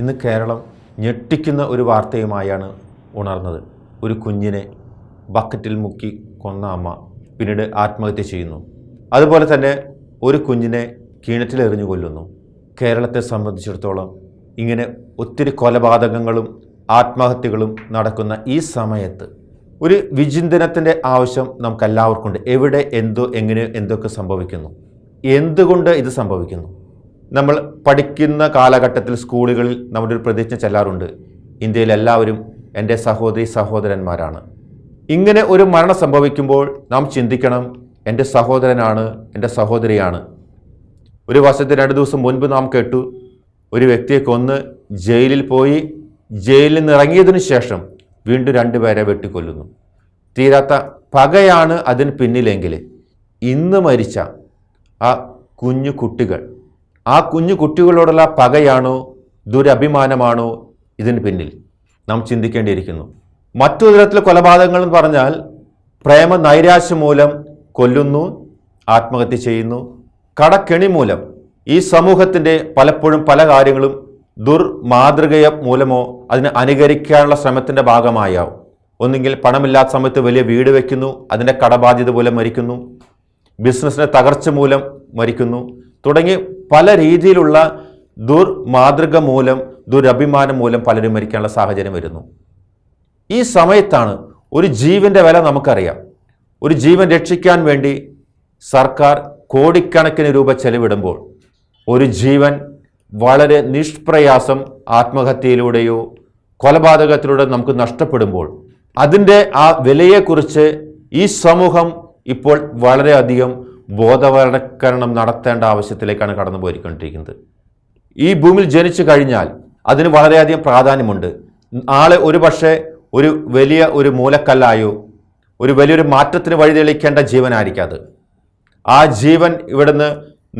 ഇന്ന് കേരളം ഞെട്ടിക്കുന്ന ഒരു വാർത്തയുമായാണ് ഉണർന്നത്. ഒരു കുഞ്ഞിനെ ബക്കറ്റിൽ മുക്കി കൊന്ന അമ്മ പിന്നീട് ആത്മഹത്യ ചെയ്യുന്നു. അതുപോലെ തന്നെ ഒരു കുഞ്ഞിനെ കിണറ്റിലെറിഞ്ഞു കൊല്ലുന്നു. കേരളത്തെ സംബന്ധിച്ചിടത്തോളം ഇങ്ങനെ ഒത്തിരി കൊലപാതകങ്ങളും ആത്മഹത്യകളും നടക്കുന്ന ഈ സമയത്ത് ഒരു വിചിന്തനത്തിന്റെ ആവശ്യം നമുക്കെല്ലാവർക്കും ഉണ്ട് എവിടെ എന്തോ എങ്ങനെ എന്തൊക്കെ സംഭവിക്കുന്നു? എന്തുകൊണ്ട് ഇത് സംഭവിക്കുന്നു? നമ്മൾ പഠിക്കുന്ന കാലഘട്ടത്തിൽ സ്കൂളുകളിൽ നമ്മുടെ ഒരു പ്രതിജ്ഞ ചെല്ലാറുണ്ട്. ഇന്ത്യയിൽ എല്ലാവരും എന്റെ സഹോദരി സഹോദരന്മാരാണ്. ഇങ്ങനെ ഒരു മരണം സംഭവിക്കുമ്പോൾ നാം ചിന്തിക്കണം എന്റെ സഹോദരനാണ് എന്റെ സഹോദരിയാണ്. ഒരു വർഷത്തെ രണ്ട് ദിവസം മുൻപ് നാം കേട്ടു ഒരു വ്യക്തിയെ കൊന്ന് ജയിലിൽ പോയി ജയിലിൽ നിന്ന് ഇറങ്ങിയതിനു ശേഷം വീണ്ടും രണ്ടുപേരെ വെട്ടിക്കൊല്ലുന്നു. തീരാത്ത പകയാണ് അതിന് പിന്നിലെങ്കിൽ ഇന്ന് മരിച്ച ആ കുഞ്ഞു കുട്ടികൾ ആ കുഞ്ഞു കുട്ടികളോടുള്ള പകയാണോ ദുരഭിമാനമാണോ ഇതിന് പിന്നിൽ? നാം ചിന്തിക്കേണ്ടിയിരിക്കുന്നു. മറ്റു തരത്തിലെ കൊലപാതകങ്ങൾ എന്ന് പറഞ്ഞാൽ പ്രേമ നൈരാശ്യം മൂലം കൊല്ലുന്നു ആത്മഹത്യ ചെയ്യുന്നു. കടക്കെണി മൂലം ഈ സമൂഹത്തിന്റെ പലപ്പോഴും പല കാര്യങ്ങളും ദുർമാതൃകയ മൂലമോ അതിനെ അനുകരിക്കാനുള്ള ശ്രമത്തിന്റെ ഭാഗമായോ ഒന്നുകിൽ പണമില്ലാത്ത സമയത്ത് വലിയ വീട് വയ്ക്കുന്നു അതിന്റെ കടബാധ്യത മൂലം മരിക്കുന്നു ബിസിനസ്സിന്റെ തകർച്ച മൂലം മരിക്കുന്നു തുടങ്ങി പല രീതിയിലുള്ള ദുർമാതൃക മൂലം ദുരഭിമാനം മൂലം പലരും മരിക്കാനുള്ള സാഹചര്യം വരുന്നു. ഈ സമയത്താണ് ഒരു ജീവന്റെ വില നമുക്കറിയാം. ഒരു ജീവൻ രക്ഷിക്കാൻ വേണ്ടി സർക്കാർ കോടിക്കണക്കിന് രൂപ ചെലവിടുമ്പോൾ ഒരു ജീവൻ വളരെ നിഷ്പ്രയാസം ആത്മഹത്യയിലൂടെയോ കൊലപാതകത്തിലൂടെ നമുക്ക് നഷ്ടപ്പെടുമ്പോൾ അതിന്റെ ആ വിലയെക്കുറിച്ച് ഈ സമൂഹം ഇപ്പോൾ വളരെയധികം ബോധവൽക്കരണം നടത്തേണ്ട ആവശ്യത്തിലേക്കാണ് കടന്നു പോയിക്കൊണ്ടിരിക്കുന്നത് ഈ ഭൂമിയിൽ ജനിച്ചു കഴിഞ്ഞാൽ അതിന് വളരെയധികം പ്രാധാന്യമുണ്ട്. നാളെ ഒരു പക്ഷേ ഒരു വലിയ ഒരു മൂലക്കല്ലായോ ഒരു വലിയൊരു മാറ്റത്തിന് വഴിതെളിക്കേണ്ട ജീവനായിരിക്കും അത്. ആ ജീവൻ ഇവിടുന്ന്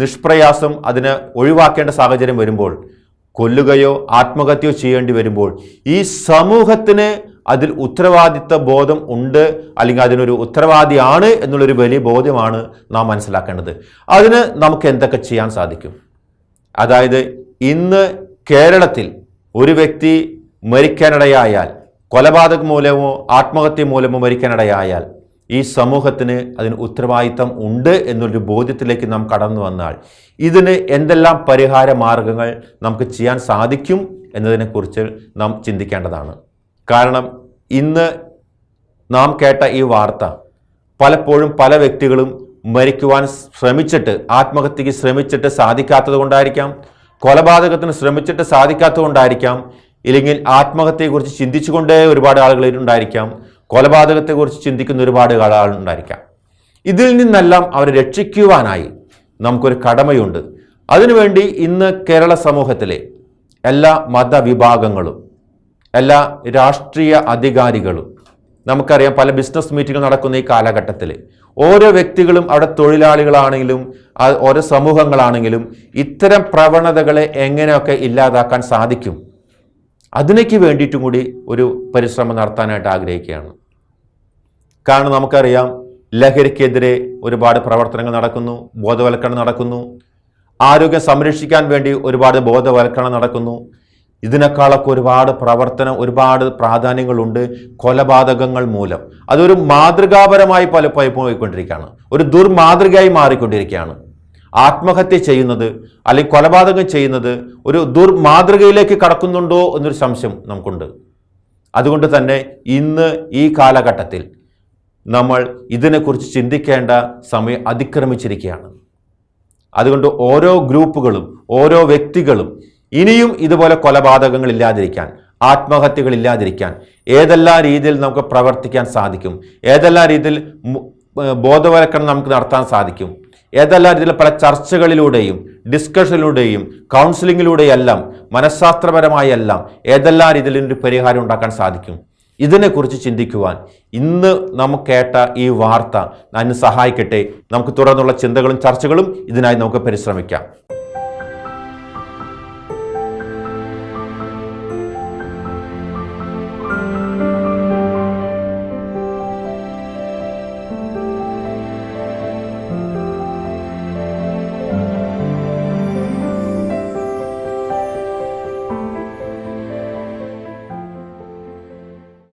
നിഷ്പ്രയാസം അതിന് ഒഴിവാക്കേണ്ട സാഹചര്യം വരുമ്പോൾ കൊല്ലുകയോ ആത്മഹത്യയോ ചെയ്യേണ്ടി വരുമ്പോൾ ഈ സമൂഹത്തിന് അതിൽ ഉത്തരവാദിത്ത ബോധം ഉണ്ട് അല്ലെങ്കിൽ അതിനൊരു ഉത്തരവാദിയാണ് എന്നുള്ളൊരു വലിയ ബോധ്യമാണ് നാം മനസ്സിലാക്കേണ്ടത്. അതിന് നമുക്ക് എന്തൊക്കെ ചെയ്യാൻ സാധിക്കും? അതായത് ഇന്ന് കേരളത്തിൽ ഒരു വ്യക്തി മരിക്കാനിടയായാൽ കൊലപാതക മൂലമോ ആത്മഹത്യ മൂലമോ മരിക്കാനിടയായാൽ ഈ സമൂഹത്തിന് അതിന് ഉത്തരവാദിത്തം ഉണ്ട് എന്നൊരു ബോധ്യത്തിലേക്ക് നാം കടന്നു വന്നാൽ ഇതിന് എന്തെല്ലാം പരിഹാര മാർഗങ്ങൾ നമുക്ക് ചെയ്യാൻ സാധിക്കും എന്നതിനെക്കുറിച്ച് നാം ചിന്തിക്കേണ്ടതാണ്. കാരണം ഇന്ന് നാം കേട്ട ഈ വാർത്ത പലപ്പോഴും പല വ്യക്തികളും മരിക്കുവാൻ ശ്രമിച്ചിട്ട് ആത്മഹത്യക്ക് ശ്രമിച്ചിട്ട് സാധിക്കാത്തത് കൊണ്ടായിരിക്കാം കൊലപാതകത്തിന് ശ്രമിച്ചിട്ട് സാധിക്കാത്തത് കൊണ്ടായിരിക്കാം ഇല്ലെങ്കിൽ ആത്മഹത്യയെക്കുറിച്ച് ചിന്തിച്ചുകൊണ്ടേ ഒരുപാട് ആളുകൾ ഉണ്ടായിരിക്കാം കൊലപാതകത്തെക്കുറിച്ച് ചിന്തിക്കുന്ന ഒരുപാട് ആളുകളുണ്ടായിരിക്കാം ഇതിൽ നിന്നെല്ലാം അവരെ രക്ഷിക്കുവാനായി നമുക്കൊരു കടമയുണ്ട്. അതിനുവേണ്ടി ഇന്ന് കേരള സമൂഹത്തിലെ എല്ലാ മതവിഭാഗങ്ങളും എല്ലാ രാഷ്ട്രീയ അധികാരികളും നമുക്കറിയാം പല ബിസിനസ് മീറ്റിംഗുകൾ നടക്കുന്ന ഈ കാലഘട്ടത്തിൽ ഓരോ വ്യക്തികളും അവിടെ തൊഴിലാളികളാണെങ്കിലും ഓരോ സമൂഹങ്ങളാണെങ്കിലും ഇത്തരം പ്രവണതകളെ എങ്ങനെയൊക്കെ ഇല്ലാതാക്കാൻ സാധിക്കും അതിനേക്ക് വേണ്ടിയിട്ടും കൂടി ഒരു പരിശ്രമം നടത്താനായിട്ട് ആഗ്രഹിക്കുകയാണ്. കാരണം നമുക്കറിയാം ലഹരിക്കെതിരെ ഒരുപാട് പ്രവർത്തനങ്ങൾ നടക്കുന്നു ബോധവൽക്കരണം നടക്കുന്നു ആരോഗ്യം സംരക്ഷിക്കാൻ വേണ്ടി ഒരുപാട് ബോധവൽക്കരണം നടക്കുന്നു ഇതിനേക്കാളൊക്കെ ഒരുപാട് പ്രവർത്തനം ഒരുപാട് പ്രാധാന്യങ്ങളുണ്ട് കൊലപാതകങ്ങൾ മൂലം. അതൊരു മാതൃകാപരമായി പല പോയിക്കൊണ്ടിരിക്കുകയാണ്. ഒരു ദുർമാതൃകയായി മാറിക്കൊണ്ടിരിക്കുകയാണ്. ആത്മഹത്യ ചെയ്യുന്നത് അല്ലെങ്കിൽ കൊലപാതകം ചെയ്യുന്നത് ഒരു ദുർമാതൃകയിലേക്ക് കടക്കുന്നുണ്ടോ എന്നൊരു സംശയം നമുക്കുണ്ട്. അതുകൊണ്ട് തന്നെ ഇന്ന് ഈ കാലഘട്ടത്തിൽ നമ്മൾ ഇതിനെക്കുറിച്ച് ചിന്തിക്കേണ്ട സമയം അതിക്രമിച്ചിരിക്കുകയാണ്. അതുകൊണ്ട് ഓരോ ഗ്രൂപ്പുകളും ഓരോ വ്യക്തികളും ഇനിയും ഇതുപോലെ കൊലപാതകങ്ങൾ ഇല്ലാതിരിക്കാൻ ആത്മഹത്യകൾ ഇല്ലാതിരിക്കാൻ ഏതെല്ലാം രീതിയിൽ നമുക്ക് പ്രവർത്തിക്കാൻ സാധിക്കും ഏതെല്ലാം രീതിയിൽ ബോധവൽക്കരണം നമുക്ക് നടത്താൻ സാധിക്കും ഏതെല്ലാം രീതിയിൽ പല ചർച്ചകളിലൂടെയും ഡിസ്കഷനിലൂടെയും കൗൺസിലിങ്ങിലൂടെയെല്ലാം മനഃശാസ്ത്രപരമായെല്ലാം ഏതെല്ലാം രീതിയിൽ ഒരു പരിഹാരം ഉണ്ടാക്കാൻ സാധിക്കും. ഇതിനെക്കുറിച്ച് ചിന്തിക്കുവാൻ ഇന്ന് നമുക്ക് കേട്ട ഈ വാർത്ത അതിന് സഹായിക്കട്ടെ. നമുക്ക് തുടർന്നുള്ള ചിന്തകളും ചർച്ചകളും ഇതിനായി നമുക്ക് പരിശ്രമിക്കാം.